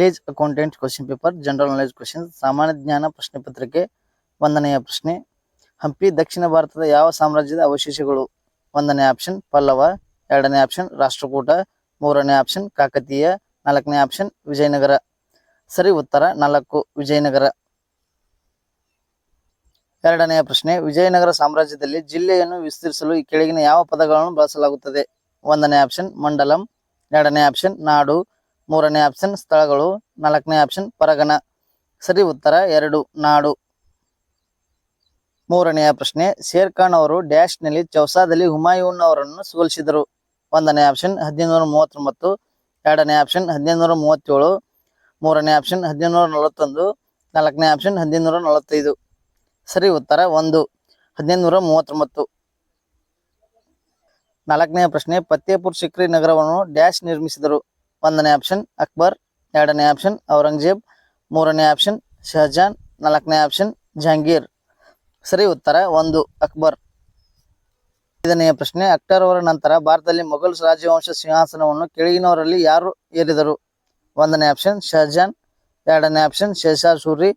Village accountant question paper general knowledge question ಸಾಮಾನ್ಯ ಜ್ಞಾನ, ಪ್ರಶ್ನೆ ಪತ್ರಿಕೆ, ಒಂದನೆಯ ಪ್ರಶ್ನೆ. ಹಂಪಿ, ದಕ್ಷಿಣ ಭಾರತದ ಯಾವ ಸಾಮ್ರಾಜ್ಯದ ಅವಶೇಷಗಳು? ಒಂದನೇ ಆಪ್ಷನ್ ಪಲ್ಲವ. ಎರಡನೇ ಆಪ್ಷನ್ ರಾಷ್ಟ್ರಕೂಟ. ಮೂರನೇ ಆಪ್ಷನ್ ಕಾಕತೀಯ. ನಾಲ್ಕನೇ ಆಪ್ಷನ್ ವಿಜಯನಗರ. ಸರಿ, ಉತ್ತರ, ನಾಲ್ಕು, ವಿಜಯನಗರ. ಎರಡನೆಯ ಪ್ರಶ್ನೆ, ವಿಜಯನಗರ ಸಾಮ್ರಾಜ್ಯದಲ್ಲಿ ಜಿಲ್ಲೆಯನ್ನು ವಿಸ್ತರಿಸಲು ಈ ಕೆಳಗಿನ ಯಾವ ಪದಗಳನ್ನು ಬಳಸಲಾಗುತ್ತದೆ? ಒಂದನೇ ಆಪ್ಷನ್ ಮಂಡಲಂ. ಎರಡನೇ ಆಪ್ಷನ್ ನಾಡು. ಮೂರನೇ ಆಪ್ಷನ್ ಸ್ಥಳಗಳು, ನಾಲ್ಕನೇ ಆಪ್ಷನ್ ಪರಗಣ. ಸರಿ, ಉತ್ತರ ಎರಡು, ನಾಡು. ಮೂರನೆಯ ಪ್ರಶ್ನೆ, ಶೇರ್ ಖಾನ್ ಅವರು ಡ್ಯಾಶ್ನಲ್ಲಿ ಚೌಸಾದಲ್ಲಿ ಹುಮಾಯೂನ್ ಅವರನ್ನು ಸೋಲಿಸಿದರು. ಒಂದನೇ ಆಪ್ಷನ್ ಹದಿನೈದುನೂರ ಮೂವತ್ತೊಂಬತ್ತು, ಎರಡನೇ ಆಪ್ಷನ್ ಹದಿನೈದುನೂರ ಮೂವತ್ತೇಳು, ಮೂರನೇ ಆಪ್ಷನ್ ಹದಿನೈದುನೂರ ನಲವತ್ತೊಂದು, ನಾಲ್ಕನೇ ಆಪ್ಷನ್ ಹದಿನೈದುನೂರ ನಲವತ್ತೈದು. ಸರಿ, ಉತ್ತರ ಒಂದು ಹದಿನೈದುನೂರ ಮೂವತ್ತೊಂಬತ್ತು. ನಾಲ್ಕನೇ ಪ್ರಶ್ನೆ ಫತ್ತೇಪುರ್ ಸಿಕ್ರಿ ನಗರವನ್ನು ಡ್ಯಾಶ್ ನಿರ್ಮಿಸಿದರು. ಒಂದನೇ ಆಪ್ಷನ್ ಅಕ್ಬರ್. ಎರಡನೇ ಆಪ್ಷನ್ ಔರಂಗಜೇಬ್. ಮೂರನೇ ಆಪ್ಷನ್ ಶಹಜಾನ್. ನಾಲ್ಕನೇ ಆಪ್ಷನ್ ಜಹಾಂಗೀರ್. ಸರಿ, ಉತ್ತರ ಒಂದು, ಅಕ್ಬರ್. ಐದನೆಯ ಪ್ರಶ್ನೆ ಅಕ್ಟರ್ ಅವರ ನಂತರ ಭಾರತದಲ್ಲಿ ಮೊಘಲ್ ರಾಜವಂಶ ಸಿಂಹಾಸನವನ್ನು ಕೆಳಗಿನವರಲ್ಲಿ ಯಾರು ಏರಿದರು? ಒಂದನೇ ಆಪ್ಷನ್ ಶಹಜಾನ್. ಎರಡನೇ ಆಪ್ಷನ್ ಶೇಷಾ ಸೂರಿ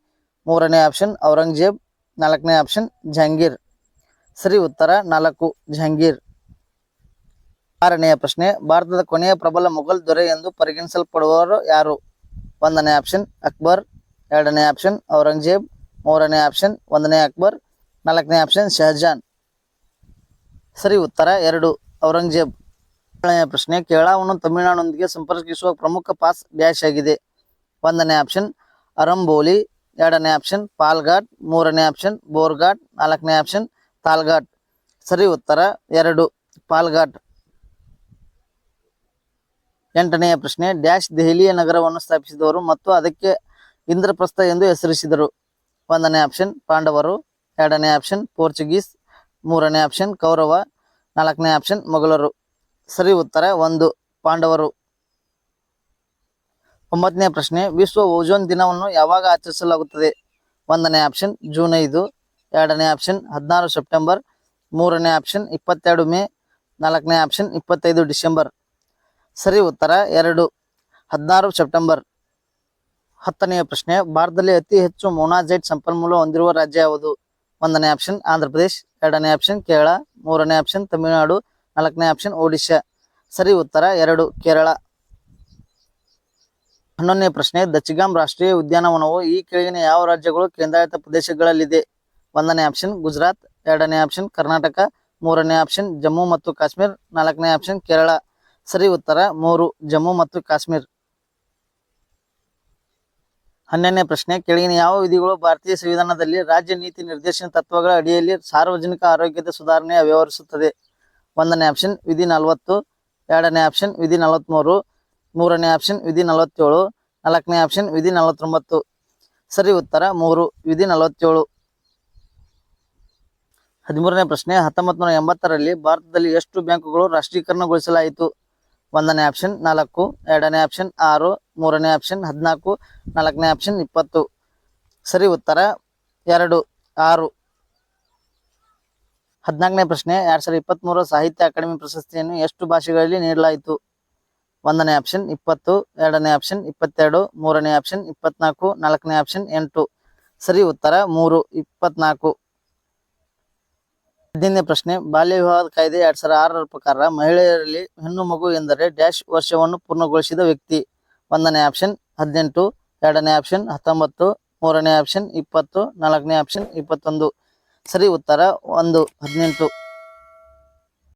ಮೂರನೇ ಆಪ್ಷನ್ ಔರಂಗಜೇಬ್. ನಾಲ್ಕನೇ ಆಪ್ಷನ್ ಜಹಾಂಗೀರ್. ಸರಿ, ಉತ್ತರ ನಾಲ್ಕು, ಜಹಾಂಗೀರ್. ಆರನೆಯ ಪ್ರಶ್ನೆ, ಭಾರತದ ಕೊನೆಯ ಪ್ರಬಲ ಮೊಘಲ್ ದೊರೆ ಎಂದು ಪರಿಗಣಿಸಲ್ಪಡುವವರು ಯಾರು? ಒಂದನೇ ಆಪ್ಷನ್ ಅಕ್ಬರ್. ಎರಡನೇ ಆಪ್ಷನ್ ಔರಂಗಜೇಬ್. ಮೂರನೇ ಆಪ್ಷನ್ ಒಂದನೇ ಅಕ್ಬರ್. ನಾಲ್ಕನೇ ಆಪ್ಷನ್ ಶಹಜಾನ್. ಸರಿ, ಉತ್ತರ ಎರಡು, ಔರಂಗಜೇಬ್. ಏಳನೆಯ ಪ್ರಶ್ನೆ, ಕೇರಳವನ್ನು ತಮಿಳುನಾಡೊಂದಿಗೆ ಸಂಪರ್ಕಿಸುವ ಪ್ರಮುಖ ಪಾಸ್ ಡ್ಯಾಶ್ ಆಗಿದೆ ಒಂದನೇ ಆಪ್ಷನ್ ಅರಂಬೋಲಿ. ಎರಡನೇ ಆಪ್ಷನ್ ಪಾಲ್ಘಾಟ್. ಮೂರನೇ ಆಪ್ಷನ್ ಬೋರ್ಘಾಟ್. ನಾಲ್ಕನೇ ಆಪ್ಷನ್ ತಾಲ್ಘಾಟ್. ಸರಿ, ಉತ್ತರ ಎರಡು, ಪಾಲ್ಘಾಟ್. ಎಂಟನೆಯ ಪ್ರಶ್ನೆ, ಡ್ಯಾಶ್ ದೆಹಲಿಯ ನಗರವನ್ನು ಸ್ಥಾಪಿಸಿದವರು ಮತ್ತು ಅದಕ್ಕೆ ಇಂದ್ರಪ್ರಸ್ಥ ಎಂದು ಹೆಸರಿಸಿದರು. ಒಂದನೇ ಆಪ್ಷನ್, ಪಾಂಡವರು. ಎರಡನೇ ಆಪ್ಷನ್, ಪೋರ್ಚುಗೀಸ್. ಮೂರನೇ ಆಪ್ಷನ್, ಕೌರವ. ನಾಲ್ಕನೇ ಆಪ್ಷನ್, ಮೊಘಲರು. ಸರಿ ಉತ್ತರ, ಒಂದು, ಪಾಂಡವರು. ಒಂಬತ್ತನೇ ಪ್ರಶ್ನೆ, ವಿಶ್ವ ಓಜೋನ್ ದಿನವನ್ನು ಯಾವಾಗ ಆಚರಿಸಲಾಗುತ್ತದೆ? ಒಂದನೇ ಆಪ್ಷನ್, ಜೂನ್ ಐದು. ಎರಡನೇ ಆಪ್ಷನ್, ಹದಿನಾರು ಸೆಪ್ಟೆಂಬರ್. ಮೂರನೇ ಆಪ್ಷನ್, ಇಪ್ಪತ್ತೆರಡು ಮೇ. ನಾಲ್ಕನೇ ಆಪ್ಷನ್, ಇಪ್ಪತ್ತೈದು ಡಿಸೆಂಬರ್. ಸರಿ ಉತ್ತರ ಎರಡು. ಹದಿನಾರು ಸೆಪ್ಟೆಂಬರ್. ಹತ್ತನೆಯ ಪ್ರಶ್ನೆ, ಭಾರತದಲ್ಲಿ ಅತಿ ಹೆಚ್ಚು ಮೋನಾಜೈಟ್ ಸಂಪನ್ಮೂಲ ಹೊಂದಿರುವ ರಾಜ್ಯ ಯಾವುದು? ಒಂದನೇ ಆಪ್ಷನ್, ಆಂಧ್ರ ಪ್ರದೇಶ್. ಎರಡನೇ ಆಪ್ಷನ್, ಕೇರಳ. ಮೂರನೇ ಆಪ್ಷನ್, ತಮಿಳುನಾಡು. ನಾಲ್ಕನೇ ಆಪ್ಷನ್, ಒಡಿಶಾ. ಸರಿ ಉತ್ತರ ಎರಡು, ಕೇರಳ. ಹನ್ನೊಂದನೇ ಪ್ರಶ್ನೆ ದಚ್ಚಿಗಾಮ್ ರಾಷ್ಟ್ರೀಯ ಉದ್ಯಾನವನವು ಈ ಕೆಳಗಿನ ಯಾವ ರಾಜ್ಯಗಳು ಕೇಂದ್ರಾಡಳಿತ ಪ್ರದೇಶಗಳಲ್ಲಿದೆ? ಒಂದನೇ ಆಪ್ಷನ್, ಗುಜರಾತ್. ಎರಡನೇ ಆಪ್ಷನ್, ಕರ್ನಾಟಕ. ಮೂರನೇ ಆಪ್ಷನ್, ಜಮ್ಮು ಮತ್ತು ಕಾಶ್ಮೀರ್. ನಾಲ್ಕನೇ ಆಪ್ಷನ್, ಕೇರಳ. ಸರಿ ಉತ್ತರ ಮೂರು, ಜಮ್ಮು ಮತ್ತು ಕಾಶ್ಮೀರ್. ಹನ್ನೆರಡನೇ ಪ್ರಶ್ನೆ, ಕೆಳಗಿನ ಯಾವ ವಿಧಿಗಳು ಭಾರತೀಯ ಸಂವಿಧಾನದಲ್ಲಿ ರಾಜ್ಯ ನೀತಿ ನಿರ್ದೇಶನ ತತ್ವಗಳ ಅಡಿಯಲ್ಲಿ ಸಾರ್ವಜನಿಕ ಆರೋಗ್ಯದ ಸುಧಾರಣೆ ವ್ಯವಹರಿಸುತ್ತದೆ? ಒಂದನೇ ಆಪ್ಷನ್ ವಿಧಿ ನಲವತ್ತು. ಎರಡನೇ ಆಪ್ಷನ್ ವಿಧಿ ನಲವತ್ತ್ಮೂರು ಮೂರನೇ ಆಪ್ಷನ್ ವಿಧಿ ನಲವತ್ತೇಳು. ನಾಲ್ಕನೇ ಆಪ್ಷನ್ ವಿಧಿ ನಲವತ್ತೊಂಬತ್ತು. ಸರಿ ಉತ್ತರ ಮೂರು, ವಿಧಿ ನಲವತ್ತೇಳು. ಹದಿಮೂರನೇ ಪ್ರಶ್ನೆ, ಹತ್ತೊಂಬತ್ತು ನೂರ ಭಾರತದಲ್ಲಿ ಎಷ್ಟು ಬ್ಯಾಂಕುಗಳು ರಾಷ್ಟ್ರೀಕರಣಗೊಳಿಸಲಾಯಿತು? ಒಂದನೇ ಆಪ್ಷನ್ ನಾಲ್ಕು, ಎರಡನೇ ಆಪ್ಷನ್ ಆರು, ಮೂರನೇ ಆಪ್ಷನ್ ಹದಿನಾಲ್ಕು, ನಾಲ್ಕನೇ ಆಪ್ಷನ್ ಇಪ್ಪತ್ತು. ಸರಿ, ಉತ್ತರ. ಎರಡು, ಆರು. ಹದಿನಾಲ್ಕನೇ ಪ್ರಶ್ನೆ, ಎರಡು ಸಾವಿರದ ಇಪ್ಪತ್ತ್ಮೂರ ಸಾಹಿತ್ಯ ಅಕಾಡೆಮಿ ಪ್ರಶಸ್ತಿಯನ್ನು ಎಷ್ಟು ಭಾಷೆಗಳಲ್ಲಿ ನೀಡಲಾಯಿತು? ಒಂದನೇ ಆಪ್ಷನ್ ಇಪ್ಪತ್ತು, ಎರಡನೇ ಆಪ್ಷನ್ ಇಪ್ಪತ್ತೆರಡು, ಮೂರನೇ ಆಪ್ಷನ್ ಇಪ್ಪತ್ನಾಲ್ಕು, ನಾಲ್ಕನೇ ಆಪ್ಷನ್ ಎಂಟು. ಸರಿ, ಉತ್ತರ. ಮೂರು, ಇಪ್ಪತ್ನಾಲ್ಕು. ಹದಿನೈದನೇ ಪ್ರಶ್ನೆ, ಬಾಲ್ಯ ವಿವಾಹ ಕಾಯ್ದೆ ಎರಡ್ ಸಾವಿರದ ಆರರ ಪ್ರಕಾರ ಮಹಿಳೆಯರಲ್ಲಿ ಹೆಣ್ಣು ಮಗು ಎಂದರೆ ಡ್ಯಾಶ್ ವರ್ಷವನ್ನು ಪೂರ್ಣಗೊಳಿಸಿದ ವ್ಯಕ್ತಿ. ಒಂದನೇ ಆಪ್ಷನ್ ಹದಿನೆಂಟು, ಎರಡನೇ ಆಪ್ಷನ್ ಹತ್ತೊಂಬತ್ತು, ಮೂರನೇ ಆಪ್ಷನ್ ಇಪ್ಪತ್ತು, ನಾಲ್ಕನೇ ಆಪ್ಷನ್ ಇಪ್ಪತ್ತೊಂದು. ಸರಿ, ಉತ್ತರ ಒಂದು, ಹದಿನೆಂಟು.